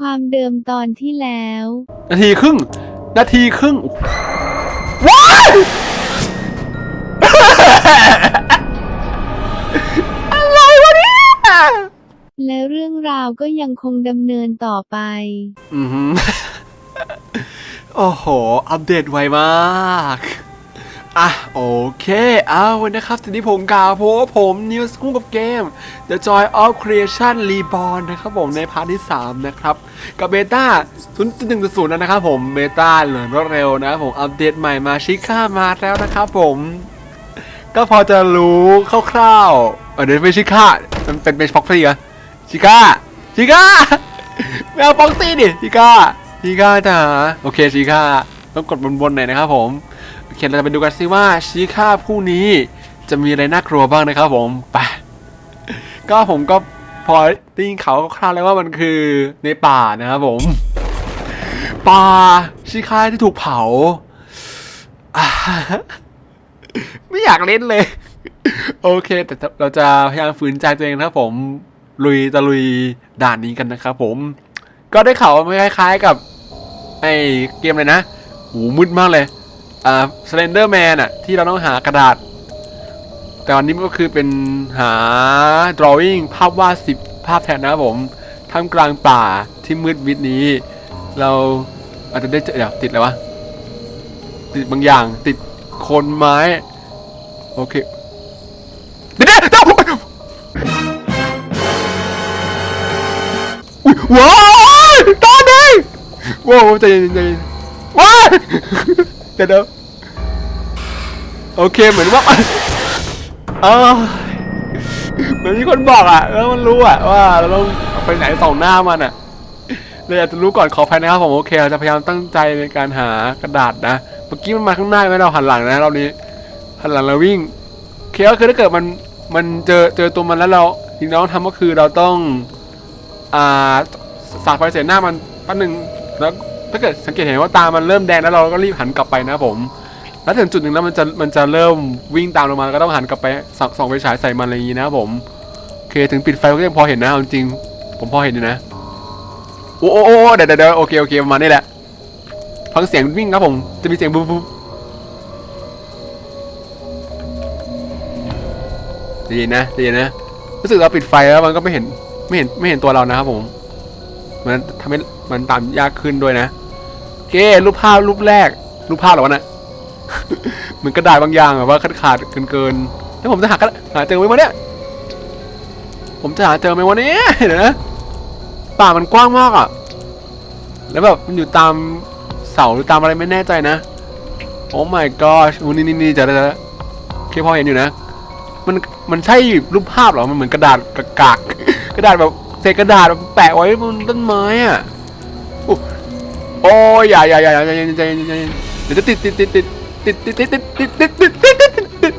ความเดิมตอนที่แล้ว นาทีครึ่ง นาทีครึ่งว้ายอะไรวะเนี่ยและเรื่องราวก็ยังคงดำเนินต่อไป อือหือโอ้โห อัปเดตไวมาก อะโอเคเอาวันนะครับทีนี้ผมกาวพราผมนิวส์คู่กับเกม The Joy of Creation Reborn นะครับผมในพาร์ทที่ 3 นะครับ กับเบต้า0.1.0นะครับผมเบต้าเหลือรวดเร็วนะครับผมอัปเดตใหม่มาชิค่ามาแล้วนะครับผม ก็พอจะรู้คร่าวๆเออเดี๋ยวไม่ชิค่ามันเป็นเป็นฟ็อกซี่เหรอชิก้าชิก้าไม่เอาฟ็อกซี่ดิชิก้าชิก้าจ๋าโอเคชิก้าต้องกดบนๆหน่อยนะครับผม โอเคเราจะไปดูกันซิว่าชิก้าผู้นี้จะมีอะไรน่ากลัวบ้างนะครับผมไปก็ผมก็พอได้ยินเขาคร่าวๆแล้วว่ามันคือในป่านะครับผมป่าชิก้าที่ถูกเผา ไม่อยากเล่นเลย โอเค แต่เราจะพยายามฝืนใจตัวเองนะครับผมลุยตะลุยด่านนี้กันนะครับผม ก็ได้ข่าวว่ามันคล้ายๆกับ ไอเกมเลยนะ หูมืดมากเลย อ่า Slender Man อะที่เราต้องหากระดาษ แต่วันนี้มันก็คือเป็นหา drawing ภาพวาดสิบภาพแทนนะผมท่ามกลางป่าที่มืดมิดนี้ เราอาจจะได้เจอเดี๋ยวติดอะไรวะติดบางอย่างติดโคนไม้ โอเคเดี๋ยวเดี๋ยวเดี๋ยวอุ๊ยว้าวตาแดงว้าวใจเย็นใจเย็นว้าว ดี๋ยวเดี๋ยวโอเคเหมือนว่าเออเหมือนมีคนบอกอะแล้วมันรู้อะว่าเราต้องไปไหนส่องหน้ามันอะเลยอยากจะรู้ก่อนขออภัยนะครับผมโอเคเราจะพยายามตั้งใจในการหากระดาษนะเมื่อกี้มันมาข้างหน้าไหมเราหันหลังนะรอบนี้หันหลังเราวิ่งโอเคก็คือถ้าเกิดมันมันเจอเจอตัวมันแล้วเราสิ่งที่เราต้องทำก็คือเราต้องอ่าสาดไฟใส่หน้ามันแป๊บหนึงแล้ว ถ้าเกิดสังเกตเห็นว่าตามันเริ่มแดงแล้วเราก็รีบหันกลับไปนะผม แล้วถึงจุดหนึ่งแล้วมันจะมันจะเริ่มวิ่งตามลงมาก็ต้องหันกลับไปส่องส่องไฟฉายใส่มันอะไรอย่างนี้นะผมโอเคถึงปิดไฟก็ยังพอเห็นนะเอาจริง ผมพอเห็นอยู่นะโอ้โอ้โอเดี๋ยวเดี๋ยวโอเคโอเคประมาณนี้แหละฟังเสียงวิ่งครับผมจะมีเสียงบุ๊บบุ๊บใจเย็นนะใจเย็นนะรู้สึกเราปิดไฟแล้วมันก็ไม่เห็นไม่เห็นไม่เห็นตัวเรานะครับผม มันทำให้มันตามยากขึ้นด้วยนะ เครูปภาพรูปแรก รูปภาพเหรอวะนะเหมือนกระดาษบางอย่างแบบว่าขาดขาดเกินเกินๆแล้วผมจะหากระหาเจอไหมวะเนี่ย ผมจะหาเจอไหมวะเนี่ยเดี๋ยวนะป่ามันกว้างมากอะ แล้วแบบมันอยู่ตามเสาหรือตามอะไรไม่แน่ใจนะ โอ้ my gosh อู้นี่นี่นี่จะจะโอเคพอเห็นอยู่นะ มันมันใช่รูปภาพเหรอ มันเหมือนกระดาษกากกระดาษแบบเศษกระดาษแบบแปะไว้บนต้นไม้อะ โอ้ยอย่าอย่าอย่าอย่าใจเย็นใจเย็นใจเย็นเดี๋ยวจะติดติดติดติดติดติดติดติดติดติดติดติดติดติดติด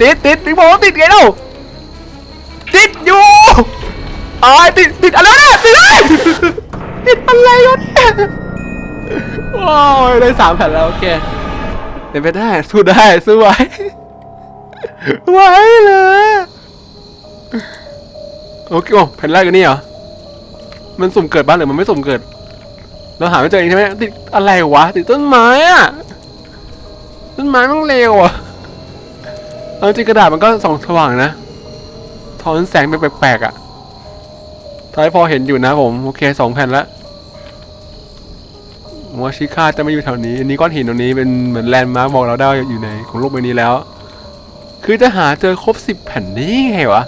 ติดติดติดบอกว่าติดไงเล่าติดอยู่อ้ายติดติดอะไรเนี่ยติดอะไรติดอะไรวะเนี่ยโอ้ยได้สามแผ่นแล้วโอเคเป็นไปได้สู้ได้สู้ไหวไหวเลยโอเคโอ้แผ่นแรกกันนี่เหรอมันสุ่มเกิดบ้านหรือมันไม่สุ่มเกิด เราหาไม่เจอเองใช่ไหมติดอะไรวะติดต้นไม้อะต้นไม้มันเลวอะเอาจริงกระดาษมันก็ส่องสว่างนะทอนแสงไปแปลกๆอะท้ายพอเห็นอยู่นะผมโอเคสองแผ่นละว่าชิคาจะไม่อยู่แถวนี้อันนี้ก้อนหินตรงนี้เป็นเหมือนแลนด์มาร์คบอกเราได้อยู่ในของโลกใบนี้แล้ว คือจะหาเจอครบสิบแผ่นได้ยังไงวะ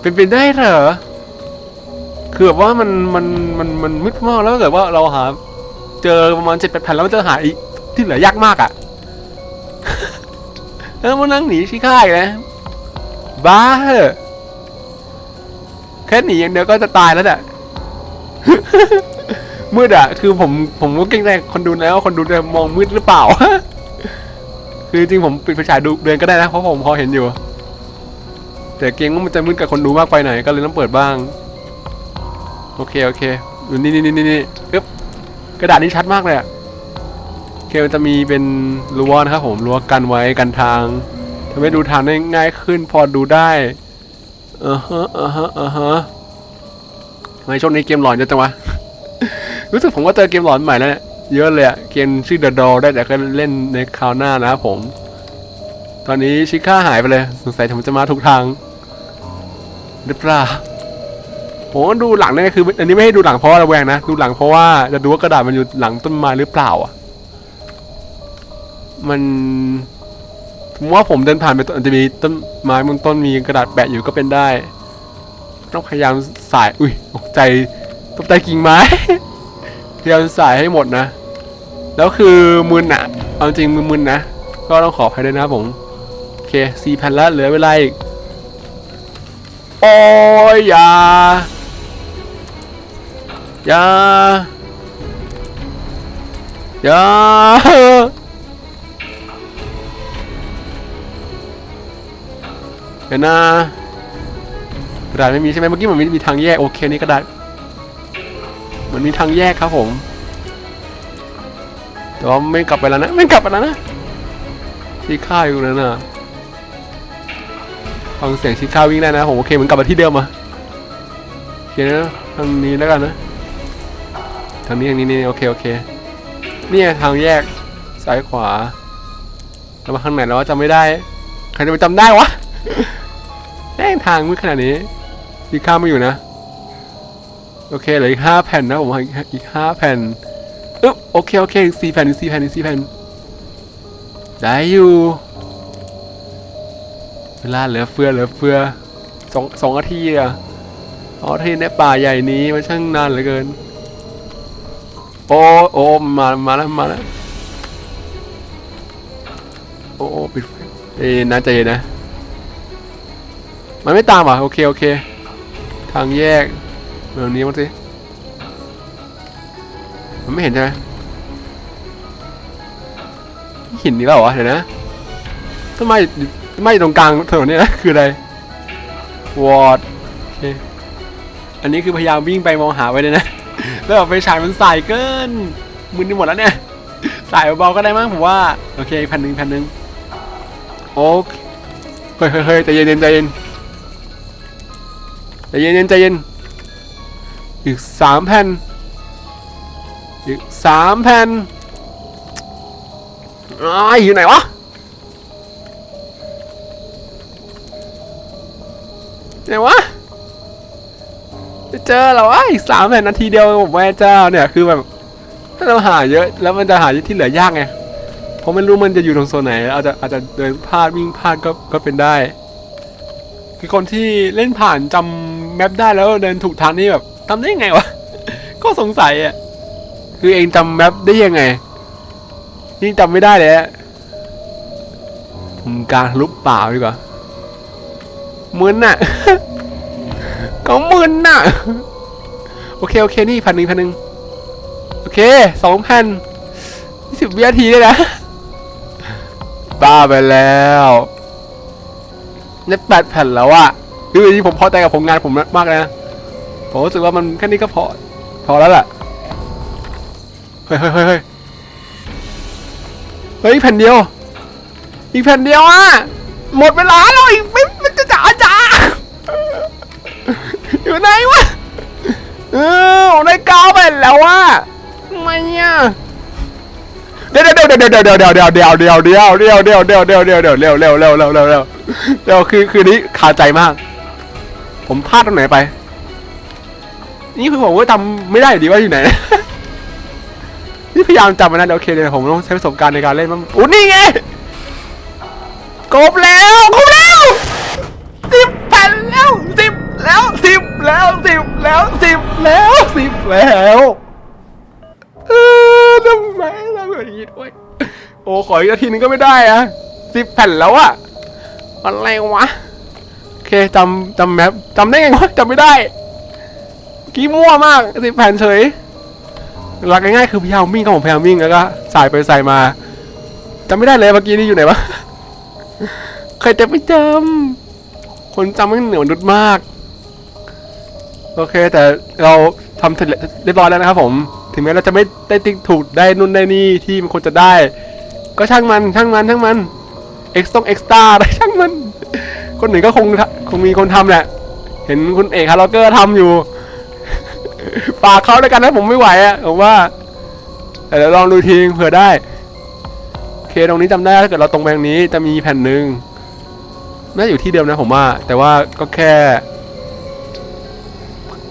เป็นไปได้เหรอ คือแบบว่ามันมันมันมันมืดมากแล้วถ้าเกิดว่าเราหา เจอประมาณเจ็ดแปดแผ่นแล้วมันจะหาอีกที่เหลือยากมากอะ่ะแล้วมันนั่งหนีชิค่ายนะบ้าเหอะแค่หนีอย่างเดียวก็จะตายแล้วเนี่ยมืดอะคือผมผมก็เกรงใจคนดูแล้วคนดูจะมองมืดหรือเปล่าคือจริงผมปิดไฟฉายดูเดินก็ได้นะเพราะผมพอเห็นอยู่ แต่เกรงว่ามันจะมืดกับคนดูมากไปหน่อยก็เลยต้องเปิดบ้าง โอเคโอเคอยู่นี่นี่นี่นี่อึ๊บกระดาษนี้ชัดมากเลยอะโอเคมันจะมีเป็นรั้วนะครับผมรั้วกันไว้กันทางทำให้ดูทางได้ง่ายขึ้นพอดูได้อ่าฮะอ่าฮะอ่าฮะทำไมช่วงนี้เกมหลอนเยอะจังวะ รู้สึกผมว่าเจอเกมหลอนใหม่แล้วเยเยอะเลยอะเกมชื่อ The Doll ได้แต่ก็เล่นในคราวหน้านะครับผม ตอนนี้ชิค่าหายไปเลย สงสัยผมจะมาทุกทางหรือเปล่า ผมดูหลังเนี่ยคืออันนี้ไม่ให้ดูหลังเพราะว่าระแวงนะ ดูหลังเพราะว่าจะดูว่ากระดาษมันอยู่หลังต้นไม้หรือเปล่าอะ มันผมว่าผมเดินผ่านไปต้นจะมีต้นไม้บนต้นมีกระดาษแปะอยู่ก็เป็นได้ ต้องพยายามสาย อุ้ยตกใจตกใจกิ่งไม้ พยายามสายให้หมดนะ แล้วคือมึนอะเอาจริงมือมึนนะ ก็ต้องขออภัยด้วยนะผม โอเคสี่แผ่นละเหลือเวลาอีกโอ้ยอย่า อย่าอย่าเดี๋ยวนะกระดาษไม่มีใช่ไหมเมื่อกี้มันมีทางแยกโอเคนี่กระดาษมันมีทางแยกครับผมแต่ว่าไม่กลับไปแล้วนะไม่กลับไปแล้วนะชิค่าอยู่นั่นน่ะฟังเสียงชิคาวิ่งได้นะผมโอเคเหมือนกลับมาที่เดิมอะโอเคนะทางนี้แล้วกันนะ ทางนี้ทางนี้นี่โอเคโอเคเนี่ยทางแยกซ้ายขวาแล้วมาข้างไหนแล้ววะจำไม่ได้ใครจะไปจำได้วะแม่งทางมืดขนาดนี้ชิค่าไม่อยู่นะ โอเคเหลืออีกห้าแผ่นนะผมอีกอีห้าแผ่นอึ๊บโอเคโอเคอีสี่แผ่นอีสี่แผ่นอีสี่แผ่นได้อยู่เวลาเหลือเฟือเหลือเฟือสองสองนาทีอะสองนาทีในป่าใหญ่นี้มันช่างนานเหลือเกิน อ้โอ้มามาแล้วมาแล้วโอ้โอ้ปิดไฟเอ้นะใจเย็นนะ มันไม่ตามอะโอเคโอเค ทางแยกแบบนี้มั้งสิมันไม่เห็นใช่ไหมหินนี่แล้วเหรอเดี๋ยวนะต้นไม้ต้นไมอยู่ตรงกลางถนนเนี่ยนะคืออะไรวอร์ดโอเคอันนี้คือพยายามวิ่งไปมองหาไว้เลยนะ แล้วแบบไฟฉายมันสายเกินมึนไปหมดแล้วเนี่ยสายเบาๆก็ได้มั้งผมว่า โอเคพันหนึ่งพันหนึ่งโอเคเฮ้ยเฮ้ยเฮ้ยใจเย็นใจเย็นใจเย็นใจเย็นอีกสามแผ่นอีกสามแผ่นอ้ายอยู่ไหนวะไหนวะ จะเจอเหรอวะอีกสามแผ่นนาทีเดียวผมแม่เจ้าเนี่ยคือแบบถ้าเราหาเยอะแล้วมันจะหาที่เหลือยากไงเพราะไม่รู้มันจะอยู่ตรงโซนไหนอาจจะอาจจะเดินพลาดวิ่งพลาดก็ก็เป็นได้ คือคนที่เล่นผ่านจำแมปได้แล้วเดินถูกทางนี่แบบทำได้ยังไงวะก็สงสัยอะคือเองจำแมปได้ยังไงนี่จำไม่ได้เลยอะการลุป่าดีกว่าเหมึนน่ะ ก็มึนน่ะ โอเค โอเค นี่พันหนึ่งพันหนึ่งโอเคสองพันยี่สิบวินาทีเลยนะ บ้าไปแล้วได้แปดแผ่นแล้วอะคือที่ผมพอใจกับผลงานผมมากนะ ผมรู้สึกว่ามันแค่นี้ก็พอ พอแล้วล่ะ เฮ้ยเฮ้ยเฮ้ยเฮ้ยเฮ้ยแผ่นเดียว อีกแผ่นเดียวอะหมดเวลาแล้วอีก อยู่ไหนวะเออผมได้เก้าแผ่นแล้วอะทำไมอะเดี๋ยวเดี๋ยวเดี๋ยวเดี๋ยวเดี๋ยวเดี๋ยวเดี๋ยวเดี๋ยวเดี๋ยวเดี๋ยวเดี๋ยวเดี๋ยวเดี๋ยวเดี๋ยวเดี๋ยวเดี๋ยวเร็วเร็วเร็วเร็วเร็วเร็วเร็วคือคือนี้คาใจมาก ผมพลาดตรงไหนไป นี่คือผมก็จำไม่ได้อยู่ดีว่าอยู่ไหนนี่พยายามจำมานะเดี๋ยวโอเคเลยผมต้องใช้ประสบการณ์ในการเล่นบ้างอู้นี่ไงครบแล้วค แล้วสิบแล้วสิบแล้วสิบแล้วเออทำไมทำแบบนี้ด้วยโอ้ขออีกนาทีนึงก็ไม่ได้อะสิบแผ่นแล้วอะอะไรวะโอเคจำจำแมปจำได้ไงวะจำไม่ได้กี้มั่วมากสิบแผ่นเฉยหลักง่ายๆคือพยายามวิ่งครับผมพยายามวิ่งแล้วก็สายไปสายมาจำไม่ได้เลยเมื่อกี้นี่อยู่ไหนวะเคยจะไม่จำคนจำไม่เหนือมนุษย์มาก โอเค แต่เราทำเสร็จเรียบร้อยแล้วนะครับผม ถึงแม้เราจะไม่ได้ติ๊กถูกได้นู่นได้นี่ที่มันควรจะได้ ก็ช่างมันช่างมันช่างมันเอ็กซ์ต้องเอ็กซ์ตาได้ช่างมัน คนหนึ่งก็คงคงมีคนทำแหละ เห็นคุณเอกฮาร์ลเกอร์ทำอยู่ ฝากเขาแล้วยกันนะผมไม่ไหวอะผมว่าแต่เดี๋ยวลองดูทีเผื่อได้โอเคตรงนี้จำได้ถ้าเกิดเราตรงไปทางนี้จะมีแผ่นหนึ่งน่าอยู่ที่เดิมนะผมว่า แต่ว่าก็แค่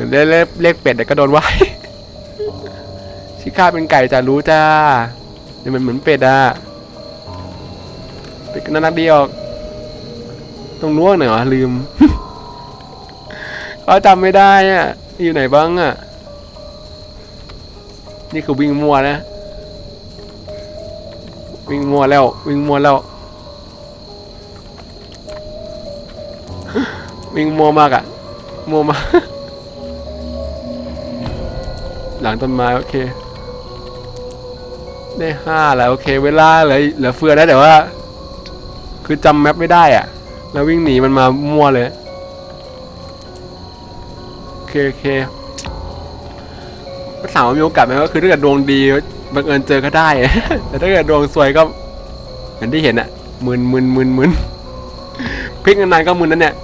ก็โดนว่าชิค่าเป็นไก่จะรู้จ้าเดี๋ยวมันเหมือนเป็ดอะเป็ดก็น่ารักดีออกตรงนู้นไหนวะลืมเขาจำไม่ได้อะอยู่ไหนบ้างอะ นี่คือวิ่งมัวนะ วิ่งมัวแล้ว วิ่งมัวแล้ว วิ่งมัวมากอะมัวมาก หลังต้นไม้โอเค ได้ห้าแล้วโอเค เวลาเหลือเหลือเฟือได้แต่ว่า คือจำแมปไม่ได้อะแล้ววิ่งหนีมันมามั่วเลยโอเคโอเคก็ถามว่ามีโอกาสไหมก็คือถ้าเกิดดวงดีบังเอิญเจอก็ได้ แต่ถ้าเกิดดวงซวยก็อย่างที่เห็นอะมึนมึนมึนมึนพลิกนานๆก็มึนนั่นเนี่ย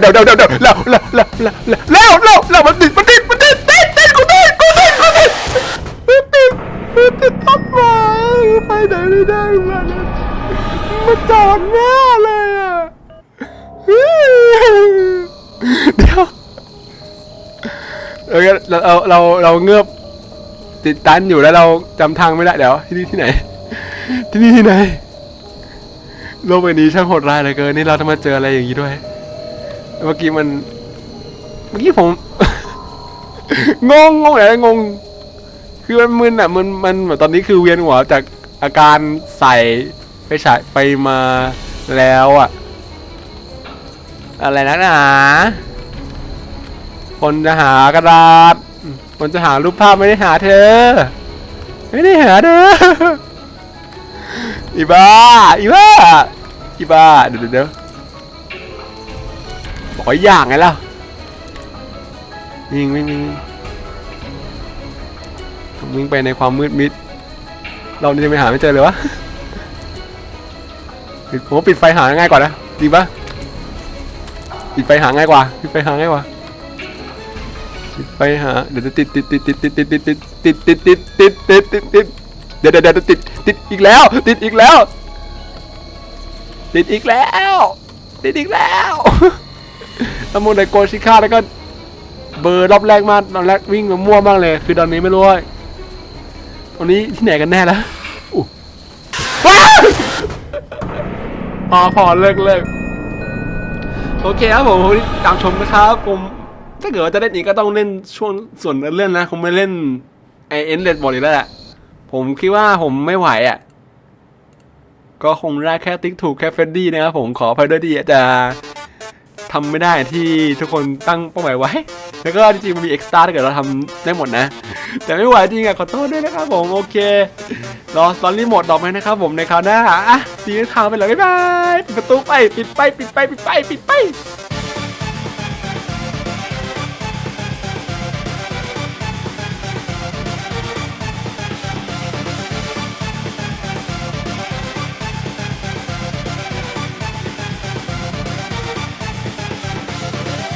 เดี๋ยวเดี๋ยวเดี๋ยวเดี๋ยวเดี๋ยวแล้วแล้วแล้วแล้วแล้วแล้วมันติดมันติดมันติดติดติดกูติดกูติดกูติดมันติดมันติดทำไมไปไหนไม่ได้มาเลยมันจอดหน้าเลยอะเดี๋ยวเราเราเราเงือบติดตันอยู่แล้วเราจำทางไม่ได้เดี๋ยวที่นี่ที่ไหน ที่นี่ที่ไหนโลกใบนี้ช่างโหดร้ายเหลือเกินนี่เราทำมาเจออะไรอย่างนี้ด้วย เมื่อกี้มัน เมื่อกี้ผม งงงงอะไรงง คือมันมึนอะมันมันแบบตอนนี้คือเวียนหัวจากอาการใส่ไปฉายไปมาแล้วอะ อะไรนักหนาคนจะหากระดาษคนจะหารูปภาพไม่ได้หาเธอ ไม่ได้หาเธออีบ้าอีบ้าอีบ้าเดี๋ยวเดี๋ยว ออย่างไงล่ะวิ่งวิ่งวิ่งวิ่งไปในความมืดมิด เรานี่จะไปหาไม่เจอเลยวะผมว่าปิดไฟหาง่ายกว่านะดีปะปิดไฟหาง่ายกว่าปิดไฟหาง่ายกว่าปิดไฟหาเดี๋ยวติดติดติดติดติดติดติดติดติดติดติดติดติดติดติดเดี๋ยวเดี๋ยวเดี๋ยวติดติดอีกแล้ว ติดอีกแล้ว ติดอีกแล้ว ติดอีกแล้ว ตะมูนไดโกชิค่าแล้วก็เบอร์รอบแรกมากรอบแรกวิ่งมามั่วมากเลย คือตอนนี้ไม่รู้ว่าตอนนี้ที่ไหนกันแน่ล้วอู้พอพอเลิกเลิกโอเคครับผมตามชมนะครับผมถ้าเกิดว่าจะเล่นอีกก็ต้องเล่นช่วงส่วนเล่นนะคงไม่เล่นไอเอ็นเลดบอลอีกแล้วแหละผมคิดว่าผมไม่ไหวอะ ก็คงได้แค่ติ๊กถูกแค่เฟดดี้นะครับผมขออภัยด้วยที่อาจจะ ทำไม่ได้ที่ทุกคนตั้งเป้าหมายไว้ แล้วก็จริงๆมันมีเอ็กซ์ตร้าถ้าเกิดเราทำได้หมดนะ แต่ไม่ไหวจริงอะขอโทษด้วยนะครับผมโอเครอตอนรีโมดดอกไหมนะครับผมในคราวหน้าอะดีทางไปเลยบ๊ายบายปิดประตูไปปิดไปปิดไปปิดไปปิดไป